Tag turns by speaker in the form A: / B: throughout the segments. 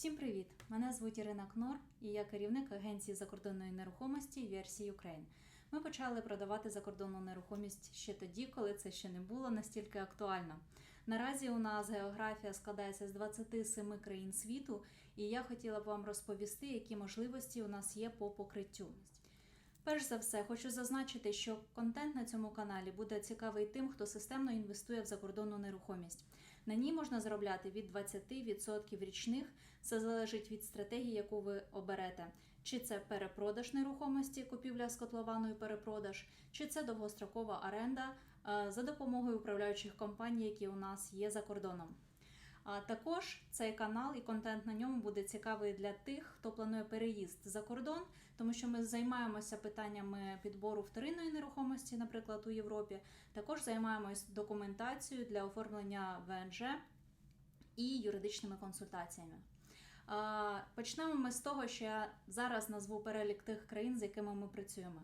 A: Всім привіт! Мене звуть Ірина Кнор і я керівник агенції закордонної нерухомості VRC Ukraine. Ми почали продавати закордонну нерухомість ще тоді, коли це ще не було настільки актуально. Наразі у нас географія складається з 27 країн світу, і я хотіла б вам розповісти, які можливості у нас є по покриттю. Перш за все, хочу зазначити, що контент на цьому каналі буде цікавий тим, хто системно інвестує в закордонну нерухомість. На ній можна заробляти від 20% річних. Це залежить від стратегії, яку ви оберете. Чи це перепродаж нерухомості, купівля з котлованою перепродаж, чи це довгострокова оренда е, за допомогою управляючих компаній, які у нас є за кордоном. А також цей канал і контент на ньому буде цікавий для тих, хто планує переїзд за кордон, тому що ми займаємося питаннями підбору вторинної нерухомості, наприклад, у Європі. Також займаємось документацією для оформлення ВНЖ і юридичними консультаціями. Почнемо ми з того, що я зараз назву перелік тих країн, з якими ми працюємо.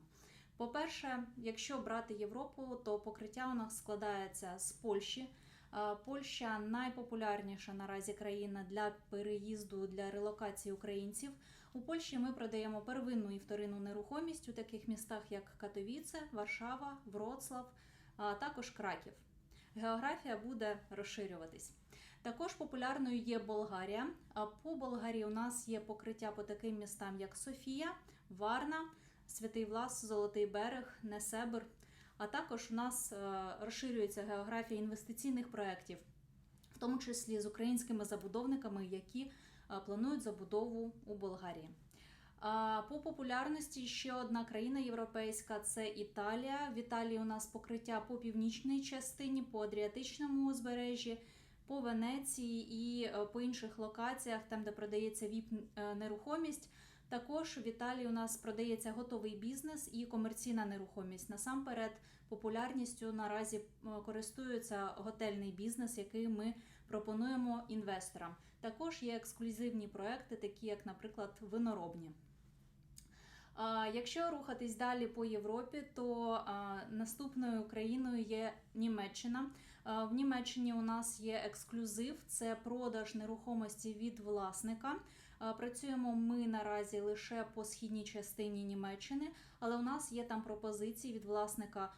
A: По-перше, якщо брати Європу, то покриття у нас складається з Польщі. Е, Польща найпопулярніша наразі країна для переїзду для релокації українців. У Польщі ми продаємо первинну і вторинну нерухомість у таких містах, як Катовіце, Варшава, Вроцлав, а також Краків. Географія буде розширюватись. Також популярною є Болгарія. А По Болгарії у нас є покриття по таким містам, як Софія, Варна, Святий Влас, Золотий Берег, Несебр. А також у нас е, розширюється географія інвестиційних проєктів, в тому числі з українськими забудовниками, які е, планують забудову у Болгарії. По популярності ще одна країна європейська це Італія. В Італії у нас покриття по північній частині, по Адріатичному узбережжі, по Венеції і е, по інших локаціях, там де продається віп нерухомість. Також в Італії у нас продається готовий бізнес і комерційна нерухомість. Насамперед, популярністю наразі е, користується готельний бізнес, який ми пропонуємо інвесторам. Також є ексклюзивні проекти, такі як, наприклад, виноробні. Якщо рухатись далі по Європі, то наступною країною є Німеччина. В Німеччині у нас є ексклюзив, це продаж нерухомості від власника. Працюємо ми наразі лише по східній частині Німеччини, але у нас є там пропозиції від власника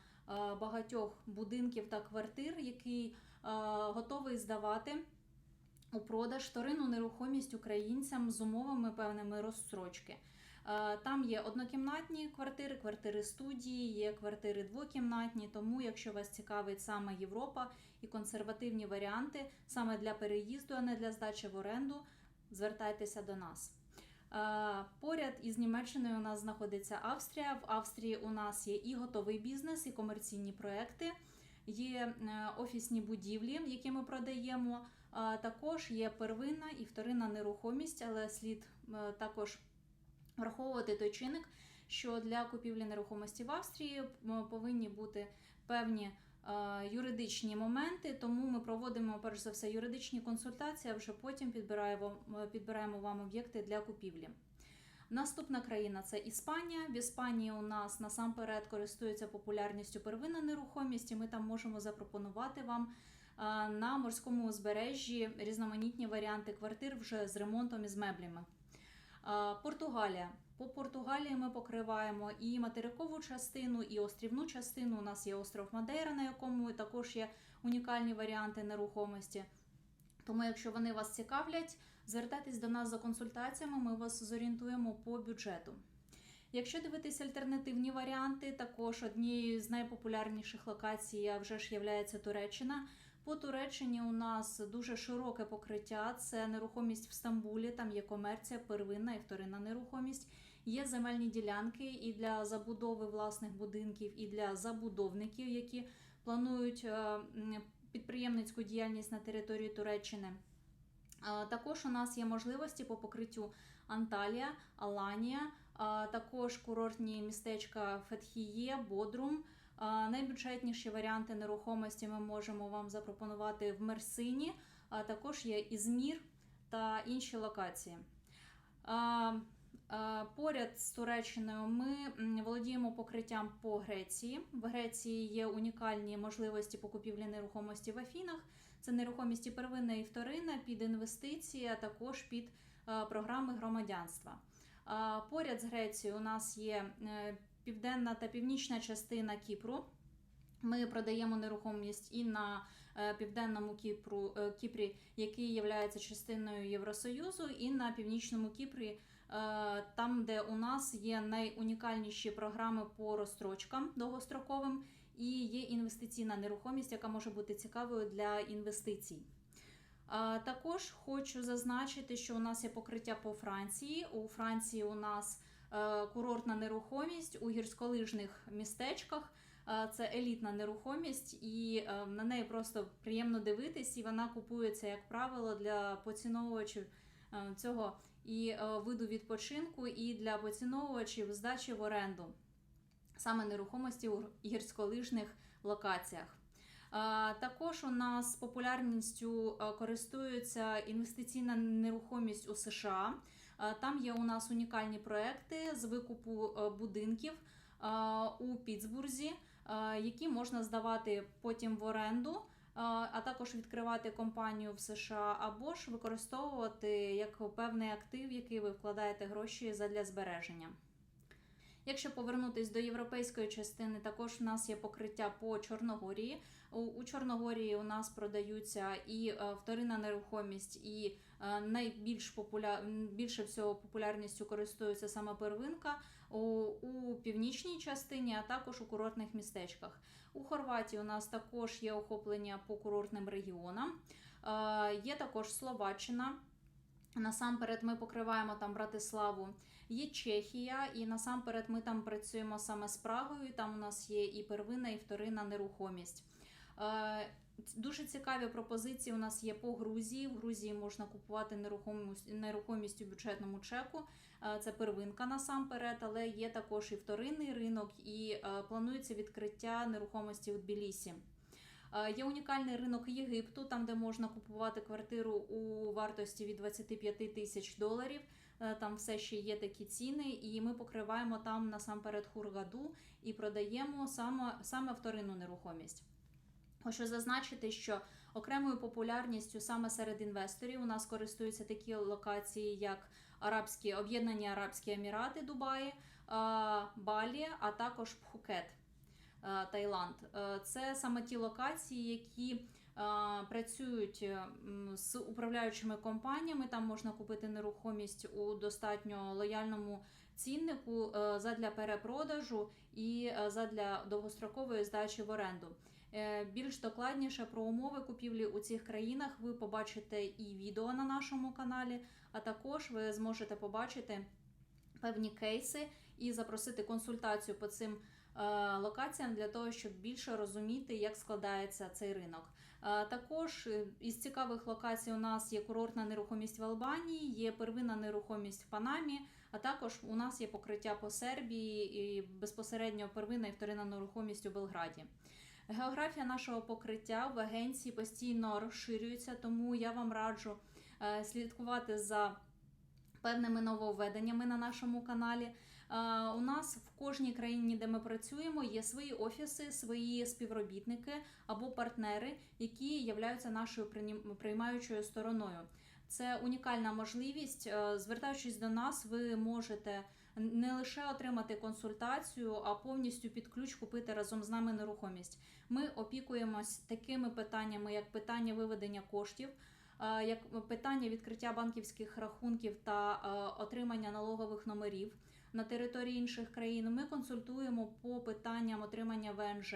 A: багатьох будинків та квартир, який готовий здавати. У продаж вторинну нерухомість українцям з умовами певними розстрочки. Там є однокімнатні квартири, квартири студії, є квартири двокімнатні. Тому, якщо вас цікавить саме Європа і консервативні варіанти саме для переїзду, а не для здачі в оренду, звертайтеся до нас. Поряд із Німеччиною у нас знаходиться Австрія. В Австрії у нас є і готовий бізнес, і комерційні проекти, є е, офісні будівлі, які ми продаємо. Також є первинна і вторинна нерухомість, але слід е, також враховувати той чинник, що для купівлі нерухомості в Австрії повинні бути певні юридичні моменти, тому ми проводимо перш за все юридичні консультації, а вже потім підбираємо, підбираємо вам об'єкти для купівлі. Наступна країна це Іспанія. В Іспанії у нас насамперед користується популярністю первинна нерухомість, і ми там можемо запропонувати вам на морському узбережжі різноманітні варіанти квартир вже з ремонтом і з меблями. Португалія. По Португалії ми покриваємо і материкову частину, і острівну частину. У нас є остров Мадейра, на якому також є унікальні варіанти нерухомості. Тому, якщо вони вас цікавлять, звертайтесь до нас за консультаціями, ми вас зорієнтуємо по бюджету. Якщо дивитися альтернативні варіанти, також однією з найпопулярніших локацій вже ж є Туреччина. По Туреччині у нас дуже широке покриття. Це нерухомість в Стамбулі, там є комерція, первинна і вторинна нерухомість. Є земельні ділянки і для забудови власних будинків, і для забудовників, які планують е, підприємницьку діяльність на території Туреччини. Також у нас є можливості по покриттю Анталія, Аланія, також курортні містечка Фетхіє, Бодрум. Найбюджетніші варіанти нерухомості ми можемо вам запропонувати в Мерсині, а також є Ізмір та інші локації. Поряд з Туреччиною ми володіємо покриттям по Греції. В Греції є унікальні можливості по купівлі нерухомості в Афінах. Це нерухомість первинна і вторинна під інвестиції, а також під програми громадянства. Поряд з Грецією у нас є е, південна та північна частина Кіпру. Ми продаємо нерухомість і на е, південному Кіпру, е, Кіпрі, який є частиною Євросоюзу, і на північному Кіпрі, е, там, де у нас є найунікальніші програми по розстрочкам довгостроковим, і є інвестиційна нерухомість, яка може бути цікавою для інвестицій. Також хочу зазначити, що у нас є покриття по Франції. У Франції у нас курортна нерухомість у гірськолижних містечках. Е, Це елітна нерухомість, і е, на неї просто приємно дивитись, і вона купується, як правило, для поціновувачів е, цього і е, виду відпочинку, і для поціновувачів здачі в оренду саме нерухомості у гірськолижних локаціях. Також у нас популярністю користується інвестиційна нерухомість у США. А, Там є у нас унікальні проекти з викупу будинків у Пітсбурзі, які можна здавати потім в оренду, а також відкривати компанію в США, або ж використовувати як певний актив, який ви вкладаєте гроші задля збереження. Якщо повернутись до європейської частини, також в нас є покриття по Чорногорії. У, Чорногорії у нас продаються і е, вторинна нерухомість, і е, найбільш популя... більше всього популярністю користується саме первинка у, у північній частині, а також у курортних містечках. У Хорватії у нас також є охоплення по курортним регіонам. Е, є також Словаччина. Насамперед, ми покриваємо там Братиславу. Є Чехія, і насамперед ми там працюємо саме з Прагою. Там у нас є і первинна, і вторинна нерухомість. Е, Дуже цікаві пропозиції у нас є по Грузії. В Грузії можна купувати нерухомість, нерухомість у бюджетному чеку. Е, Це первинка насамперед, але є також і вторинний ринок, і е, планується відкриття нерухомості у Тбілісі. Е, Є унікальний ринок Єгипту, там де можна купувати квартиру у вартості від 25 тисяч доларів. Е, Там все ще є такі ціни, і ми покриваємо там насамперед хургаду і продаємо саме, саме вторинну нерухомість. Хочу зазначити, що окремою популярністю саме серед інвесторів у нас користуються такі локації, як Арабські Об'єднані Арабські Емірати Дубаї, е, Балі, а також Пхукет. Е, Таїланд. Е, Це саме ті локації, які е, працюють з управляючими компаніями. Там можна купити нерухомість у достатньо лояльному ціннику задля перепродажу і задля довгострокової здачі в оренду. Більш докладніше про умови купівлі у цих країнах ви побачите і відео на нашому каналі, а також ви зможете побачити певні кейси і запросити консультацію по цим локаціям для того, щоб більше розуміти, як складається цей ринок. Е, Також е, із цікавих локацій у нас є курортна нерухомість в Албанії, є первинна нерухомість в Панамі, а також у нас є покриття по Сербії і безпосередньо первинна і вторинна нерухомість у Белграді. Географія нашого покриття в агенції постійно розширюється, тому я вам раджу е, слідкувати за певними нововведеннями на нашому каналі. Е, У нас в кожній країні, де ми працюємо, є свої офіси, свої співробітники або партнери, які являються нашою приймаючою стороною. Це унікальна можливість. Е, Звертаючись до нас, ви можете не лише отримати консультацію, а повністю під ключ купити разом з нами нерухомість. Ми опікуємось такими питаннями, як питання виведення коштів, е, як питання відкриття банківських рахунків та отримання налогових номерів на території інших країн. Ми консультуємо по питанням отримання ВНЖ.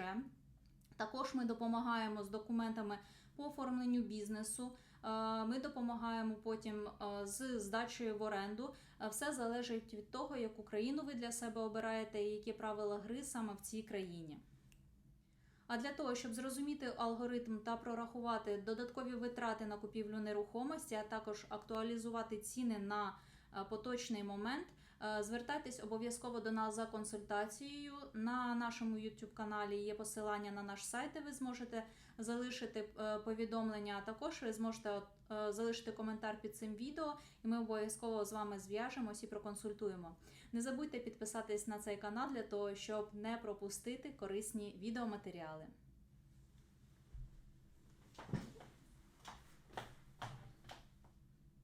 A: Також ми допомагаємо з документами по оформленню бізнесу. Е, Ми допомагаємо потім е, з здачею в оренду. Е, Все залежить від того, яку країну ви для себе обираєте і які правила гри саме в цій країні. А для того, щоб зрозуміти алгоритм та прорахувати додаткові витрати на купівлю нерухомості, а також актуалізувати ціни на поточний момент, звертайтесь обов'язково до нас за консультацією. На нашому YouTube каналі є посилання на наш сайт, де ви зможете залишити е, повідомлення. А також ви зможете е, залишити коментар під цим відео, і ми обов'язково з вами зв'яжемось і проконсультуємо. Не забудьте підписатись на цей канал для того, щоб не пропустити корисні відеоматеріали.